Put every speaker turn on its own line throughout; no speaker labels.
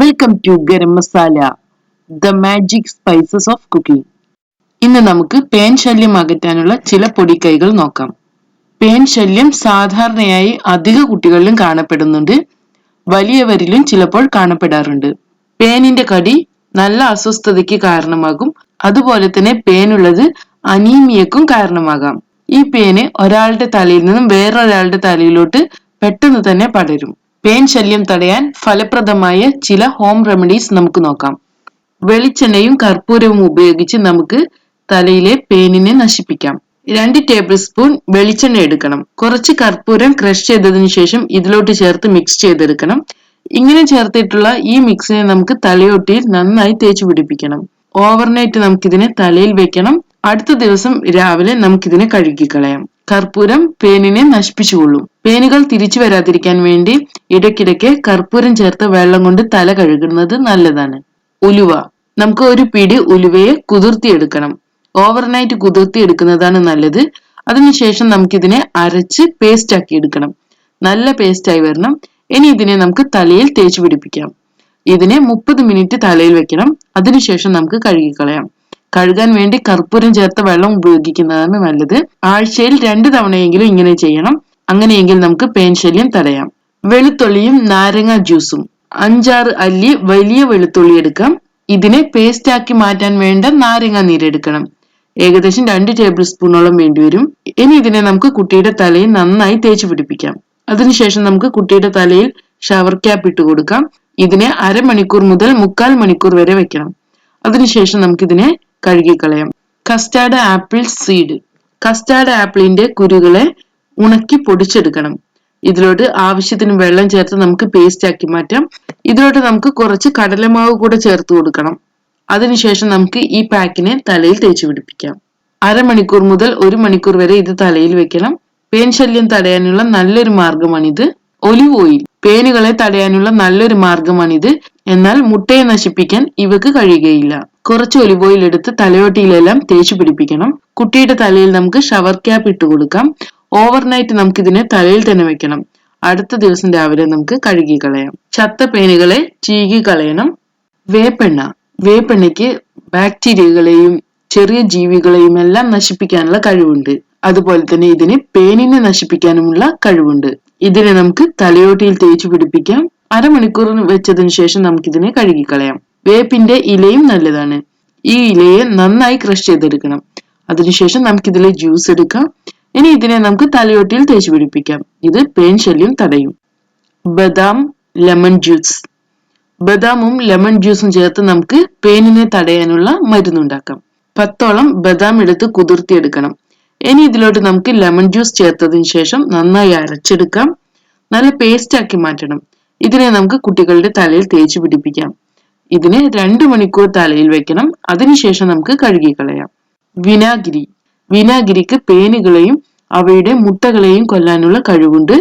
Welcome to Garam Masala the magic spices of cooking ഇന്ന് നമുക്ക് പേൻ ശല്യം അകറ്റാനുള്ള ചില പൊടിക്കൈകൾ നോക്കാം. പേൻ ശല്യം സാധാരണയായി അധിക കുട്ടികളിലും കാണപ്പെടുന്നുണ്ട്. വലിയവരിലും ചിലപ്പോൾ കാണപ്പെടാറുണ്ട്. പേനിന്റെ കടി നല്ല അസ്വസ്ഥതയ്ക്ക് കാരണമാകും. അതുപോലെ തന്നെ പേനുള്ളത് അനീമിയക്കും കാരണമാകാം. ഈ പേന് ഒരാളുടെ തലയിൽ നിന്നും വേറൊരാളുടെ തലയിലോട്ട് പെട്ടെന്ന് തന്നെ പടരും. പേൻ ശല്യം തടയാൻ ഫലപ്രദമായ ചില ഹോം റെമഡീസ് നമുക്ക് നോക്കാം. വെളിച്ചെണ്ണയും കർപ്പൂരവും ഉപയോഗിച്ച് നമുക്ക് തലയിലെ പേനിനെ നശിപ്പിക്കാം. രണ്ട് ടേബിൾ സ്പൂൺ വെളിച്ചെണ്ണ എടുക്കണം. കുറച്ച് കർപ്പൂരം ക്രഷ് ചെയ്തതിനു ശേഷം ഇതിലോട്ട് ചേർത്ത് മിക്സ് ചെയ്തെടുക്കണം. ഇങ്ങനെ ചേർത്തിട്ടുള്ള ഈ മിക്സിനെ നമുക്ക് തലയൊട്ടിയിൽ നന്നായി തേച്ചു പിടിപ്പിക്കണം. ഓവർനൈറ്റ് നമുക്കിതിനെ തലയിൽ വെക്കണം. അടുത്ത ദിവസം രാവിലെ നമുക്കിതിനെ കഴുകിക്കളയാം. കർപ്പൂരം പേനിനെ നശിപ്പിച്ചുകൊള്ളും. പേനുകൾ തിരിച്ചു വരാതിരിക്കാൻ വേണ്ടി ഇടയ്ക്കിടയ്ക്ക് കർപ്പൂരം ചേർത്ത് വെള്ളം കൊണ്ട് തല കഴുകുന്നത് നല്ലതാണ്. ഉലുവ. നമുക്ക് ഒരു പിടി ഉലുവയെ കുതിർത്തിയെടുക്കണം. ഓവർനൈറ്റ് കുതിർത്തിയെടുക്കുന്നതാണ് നല്ലത്. അതിനുശേഷം നമുക്കിതിനെ അരച്ച് പേസ്റ്റ് ആക്കി എടുക്കണം. നല്ല പേസ്റ്റായി വരണം. ഇനി ഇതിനെ നമുക്ക് തലയിൽ തേച്ച് പിടിപ്പിക്കാം. ഇതിനെ മുപ്പത് മിനിറ്റ് തലയിൽ വെക്കണം. അതിനുശേഷം നമുക്ക് കഴുകിക്കളയാം. കഴുകാൻ വേണ്ടി കർപ്പൂരം ചേർത്ത വെള്ളം ഉപയോഗിക്കുന്നതാണ് നല്ലത്. ആഴ്ചയിൽ രണ്ട് തവണയെങ്കിലും ഇങ്ങനെ ചെയ്യണം. അങ്ങനെയെങ്കിൽ നമുക്ക് പേൻ ശല്യം തടയാം. വെളുത്തുള്ളിയും നാരങ്ങ ജ്യൂസും. അഞ്ചാറ് അല്ലി വലിയ വെളുത്തുള്ളി എടുക്കാം. ഇതിനെ പേസ്റ്റ് ആക്കി മാറ്റാൻ വേണ്ട നാരങ്ങ നീരെടുക്കണം ഏകദേശം രണ്ട് ടേബിൾ സ്പൂണോളം വേണ്ടിവരും ഇനി ഇതിനെ നമുക്ക് കുട്ടിയുടെ തലയിൽ നന്നായി തേച്ച് പിടിപ്പിക്കാം. അതിനുശേഷം നമുക്ക് കുട്ടിയുടെ തലയിൽ ഷവർ ക്യാപ്പ് ഇട്ട് കൊടുക്കാം. ഇതിനെ അരമണിക്കൂർ മുതൽ മുക്കാൽ മണിക്കൂർ വരെ വെക്കണം. അതിനുശേഷം നമുക്കിതിനെ കഴുകിക്കളയാം. കസ്റ്റാർഡ് ആപ്പിൾ സീഡ് കസ്റ്റാർഡ് ആപ്പിളിന്റെ കുരുകളെ ഉണക്കി പൊടിച്ചെടുക്കണം. ഇതിലോട്ട് ആവശ്യത്തിന് വെള്ളം ചേർത്ത് നമുക്ക് പേസ്റ്റ് ആക്കി മാറ്റാം. ഇതിലോട്ട് നമുക്ക് കുറച്ച് കടലമാവ് കൂടെ ചേർത്ത് കൊടുക്കണം. അതിനുശേഷം നമുക്ക് ഈ പാക്കിനെ തലയിൽ തേച്ച് പിടിപ്പിക്കാം. അരമണിക്കൂർ മുതൽ ഒരു മണിക്കൂർ വരെ ഇത് തലയിൽ വെക്കണം. പേൻ ശല്യം തടയാനുള്ള നല്ലൊരു മാർഗമാണിത്. Olive oil. പേനുകളെ തടയാനുള്ള നല്ലൊരു മാർഗമാണിത്. എന്നാൽ മുട്ടയെ നശിപ്പിക്കാൻ ഇവക്ക് കഴിയുകയില്ല. കുറച്ച് ഒലിവ് ഓയിൽ എടുത്ത് തലയോട്ടിയിലെല്ലാം തേച്ചു പിടിപ്പിക്കണം. കുട്ടിയുടെ തലയിൽ നമുക്ക് ഷവർ ക്യാപ്പ് ഇട്ട് കൊടുക്കാം. ഓവർനൈറ്റ് നമുക്ക് ഇതിനെ തലയിൽ തന്നെ വെക്കണം. അടുത്ത ദിവസം രാവിലെ നമുക്ക് കഴുകി കളയാം. ചത്ത പേനുകളെ ചീകി കളയണം. വേപ്പെണ്ണ. വേപ്പെണ്ണയ്ക്ക് ബാക്ടീരിയകളെയും ചെറിയ ജീവികളെയും എല്ലാം നശിപ്പിക്കാനുള്ള കഴിവുണ്ട്. അതുപോലെ തന്നെ ഇതിന് പേനിനെ നശിപ്പിക്കാനുമുള്ള കഴിവുണ്ട്. ഇതിനെ നമുക്ക് തലയോട്ടിയിൽ തേച്ചു പിടിപ്പിക്കാം. അരമണിക്കൂർ വെച്ചതിന് ശേഷം നമുക്കിതിനെ കഴുകിക്കളയാം വേപ്പിന്റെ ഇലയും നല്ലതാണ്. ഈ ഇലയെ നന്നായി ക്രഷ് ചെയ്തെടുക്കണം. അതിനുശേഷം നമുക്ക് നമുക്കിതിലെ ജ്യൂസ് എടുക്കാം. ഇനി ഇതിനെ നമുക്ക് തലയോട്ടിയിൽ തേച്ചു പിടിപ്പിക്കാം. ഇത് പേൻ ശല്യം തടയും. ബദാം ലെമൺ ജ്യൂസ് ബദാമും ലെമൺ ജ്യൂസും ചേർത്ത് നമുക്ക് പേനിനെ തടയാനുള്ള മരുന്നുണ്ടാക്കാം. പത്തോളം ബദാം എടുത്ത് കുതിർത്തിയെടുക്കണം. ഇനി ഇതിലോട്ട് നമുക്ക് ലെമൺ ജ്യൂസ് ചേർത്തതിന് ശേഷം നന്നായി അരച്ചെടുക്കാം. നല്ല പേസ്റ്റ് ആക്കി മാറ്റണം. ഇതിനെ നമുക്ക് കുട്ടികളുടെ തലയിൽ തേച്ച് പിടിപ്പിക്കാം. ഇതിനെ രണ്ട് മണിക്കൂർ തലയിൽ വെക്കണം. അതിനുശേഷം നമുക്ക് കഴുകിക്കളയാം വിനാഗിരി. വിനാഗിരിക്ക് പേനുകളെയും അവയുടെ മുട്ടകളെയും കൊല്ലാനുള്ള കഴിവുണ്ട്.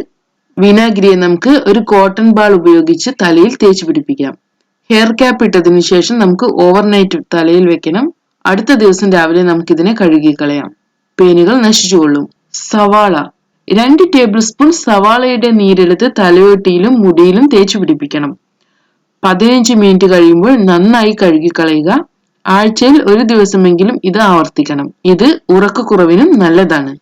വിനാഗിരിയെ നമുക്ക് ഒരു കോട്ടൺ ബാൾ ഉപയോഗിച്ച് തലയിൽ തേച്ച് പിടിപ്പിക്കാം. ഹെയർ ക്യാപ്പ് ഇട്ടതിന് ശേഷം നമുക്ക് ഓവർനൈറ്റ് തലയിൽ വെക്കണം. അടുത്ത ദിവസം രാവിലെ നമുക്ക് ഇതിനെ കഴുകിക്കളയാം പേനുകൾ നശിച്ചുകൊള്ളും സവാള. രണ്ട് ടേബിൾ സ്പൂൺ സവാളയുടെ നീരെടുത്ത് തലയോട്ടിയിലും മുടിയിലും തേച്ചു പിടിപ്പിക്കണം. പതിനഞ്ച് മിനിറ്റ് കഴിയുമ്പോൾ നന്നായി കഴുകിക്കളയുക. ആഴ്ചയിൽ ഒരു ദിവസമെങ്കിലും ഇത് ആവർത്തിക്കണം. ഇത് ഉറക്കക്കുറവിനും നല്ലതാണ്.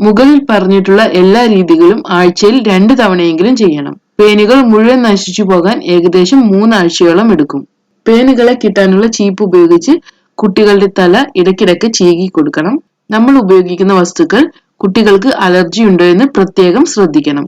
മുകളിൽ പറഞ്ഞിട്ടുള്ള എല്ലാ രീതികളും ആഴ്ചയിൽ രണ്ട് തവണയെങ്കിലും ചെയ്യണം. പേനുകൾ മുഴുവൻ നശിച്ചു പോകാൻ ഏകദേശം മൂന്നാഴ്ചയോളം എടുക്കും. പേനുകളെ കിട്ടാനുള്ള ചീപ്പ് ഉപയോഗിച്ച് കുട്ടികളുടെ തല ഇടയ്ക്കിടയ്ക്ക് ചീകി കൊടുക്കണം. നമ്മൾ ഉപയോഗിക്കുന്ന വസ്തുക്കൾ കുട്ടികൾക്ക് അലർജി ഉണ്ടോ എന്ന് പ്രത്യേകം ശ്രദ്ധിക്കണം.